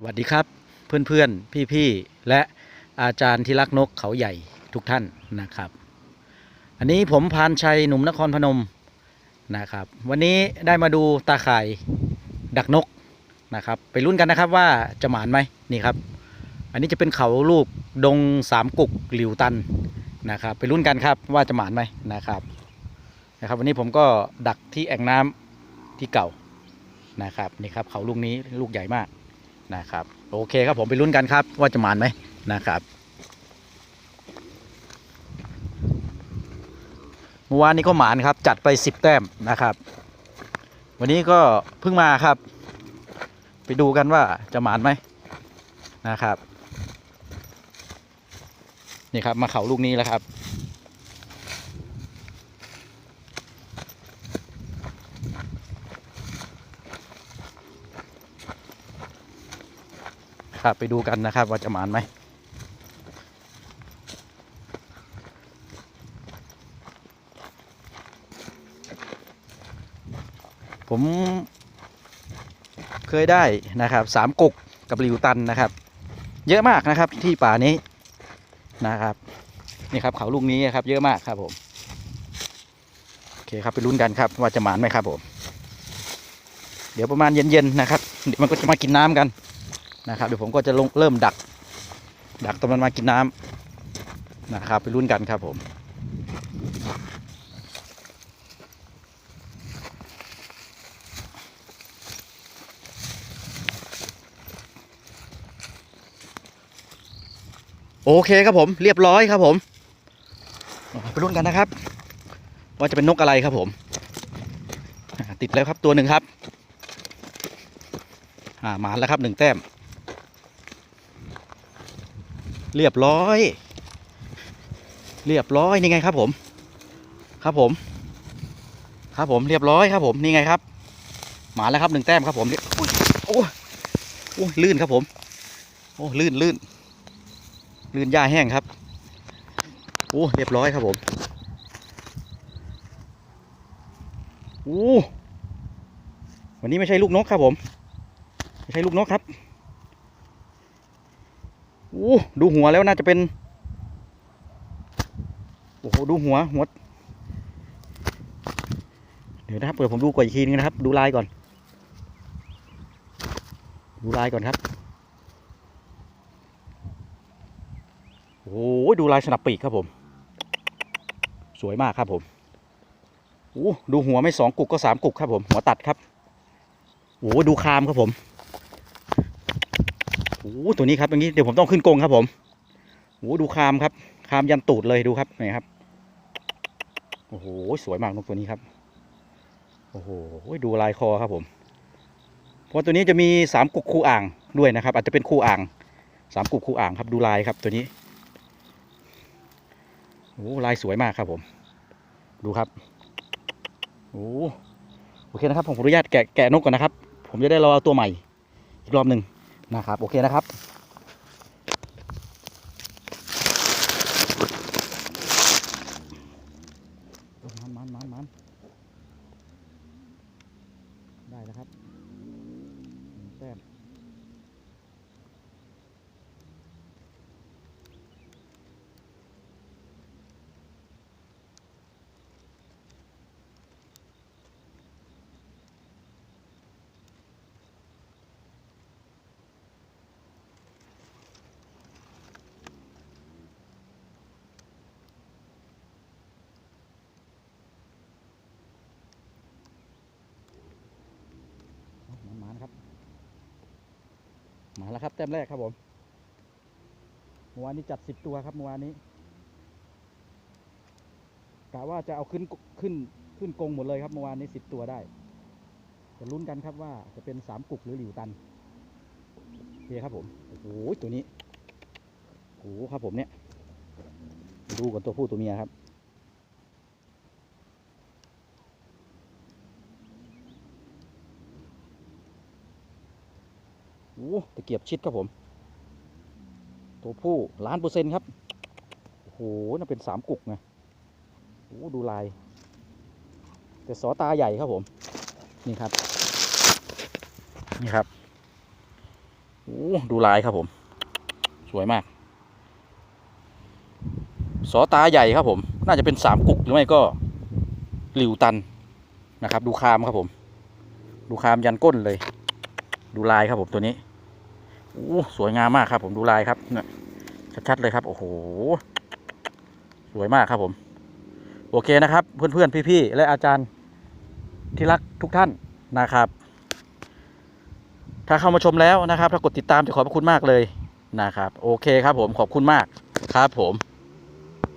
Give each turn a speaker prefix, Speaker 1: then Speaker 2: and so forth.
Speaker 1: สวัสดีครับเพื่อนๆพี่ๆและอาจารย์ที่รักนกเขาใหญ่ทุกท่านนะครับ อันนี้ผมพานชัยหนุ่มนครพนมนะครับ วันนี้ได้มาดูตาข่ายดักนกนะครับ ไปลุ้นกันนะครับว่าจะหมานไหมนี่ครับ อันนี้จะเป็นเขาลูกดงสามกุกหลิวตันนะครับ ไปลุ้นกันครับว่าจะหมานไหมนะครับนะครับ วันนี้ผมก็ดักที่แอ่งน้ำที่เก่านะครับนี่ครับเขาลูกนี้ลูกใหญ่มาก นะครับ โอเคครับผมไปลุ้นกันครับ ว่าจะหมานไหมนะครับเมื่อวานนี้ก็หมานครับจัดไป 10 แต้มนะครับ วันนี้ก็เพิ่งมาครับ ไปดูกันว่าจะหมานไหมนะครับ นี่ครับมาเขาลูกนี้แล้วครับ ครับ ไปดูกันนะครับ ว่าจะหมานไหมผมเคยได้นะครับสามกุกกับริวตันนะครับ เยอะมากนะครับที่ป่านี้นะครับนี่ครับเขาลูกนี้ครับ เยอะมากครับผมโอเคครับไปลุ้นกันครับ ว่าจะหมานไหมครับผม เดี๋ยวประมาณเย็นๆนะครับเดี๋ยวมันก็จะมากินน้ำกัน นะครับเดี๋ยวผมก็จะลงเริ่มดัก ดักตอนมันมากินน้ำนะครับ ไปรุ่นกันครับผมโอเคครับผมเรียบร้อยครับผมไปรุ่นกันนะครับ ว่าจะเป็นนกอะไรครับผม ติดแล้วครับตัวหนึ่งครับ อ่าหมานแล้วครับหนึ่งแต้ม เรียบร้อย เรียบร้อยนี่ไงครับผม ครับผม ครับผมเรียบร้อยครับผมนี่ไงครับ หมาแล้วครับหนึ่งแต้มครับผมอุ๊ยโอ้ยโอ้ยลื่นครับผม โอ้ลื่นลื่นลื่นหญ้าแห้งครับโอ้เรียบร้อยครับผมโอ้วันนี้ไม่ใช่ลูกนกครับผม ไม่ใช่ลูกนกครับ โอ้ดูหัวแล้วน่าจะเป็น โอ้โห ดูหัว หัว เดี๋ยวนะครับเปิดผมดูก่อนอีกทีนึงนะครับ ดูลายก่อน ดูลายก่อนครับ โอ้ดูลายสนับปีกครับผม สวยมากครับผมโอ้ดูหัวไม่สองกุกก็สามกุกครับผม หัวตัดครับโอ้ดูคามครับผม ตัวนี้ครับอย่างนี้เดี๋ยวผมต้องขึ้นกรงครับผมโอ้โหดูคามครับ คามยันตูดเลยดูครับนี่ครับโอ้โหสวยมากนกตัวนี้ครับโอ้โหดูลายคอครับผมเพราะตัวนี้จะมีสามกุกคู่อ่างด้วยนะครับ อาจจะเป็นคู่อ่างสามกุกคู่อ่างครับดูลายครับตัวนี้โอ้ลายสวยมากครับผม ดูครับโอ้โอเคนะครับผมขออนุญาตแกะแกะนกก่อนนะครับ ผมจะได้รอเอาตัวใหม่อีกรอบหนึ่ง นะครับ โอเคนะครับมันมันมันมันได้แล้วครับแต้ม มาแล้วครับแต้มแรกครับผมเมื่อวานนี้จัดสิบตัวครับเมื่อวานนี้กะว่าจะเอาขึ้นขึ้นขึ้นกงหมดเลยครับเมื่อวานนี้สิบตัวได้จะลุ้นกันครับว่าจะเป็นสามกุกหรือหลิวตันโอเคครับผมโอ้โหตัวนี้โอ้โหครับผมเนี่ย ดูก่อนตัวผู้ตัวเมียครับ โอ้ตะเกียบชิดครับผม ตัวผู้ล้านเปอร์เซ็นต์ครับ โอ้โหน่าเป็นสามกุกไงโอ้ดูลาย แต่สอตาใหญ่ครับผม นี่ครับ นี่ครับ โอ้ดูลายครับผม สวยมาก สอตาใหญ่ครับผม น่าจะเป็นสามกุกหรือไม่ก็หลิวตันนะครับ ดูคามครับผม ดูคามยันก้นเลย ดูลายครับผมตัวนี้โอ้สวยงามมากครับ ผมดูลายครับเนี่ยชัดๆเลยครับ โอ้โห สวยมากครับผม โอเคนะครับ เพื่อนๆพี่ๆและอาจารย์ที่รักทุกท่านนะครับ ถ้าเข้ามาชมแล้วนะครับ ถ้ากดติดตามจะขอบพระคุณมากเลยนะครับ โอเคครับผมขอบคุณมากครับผม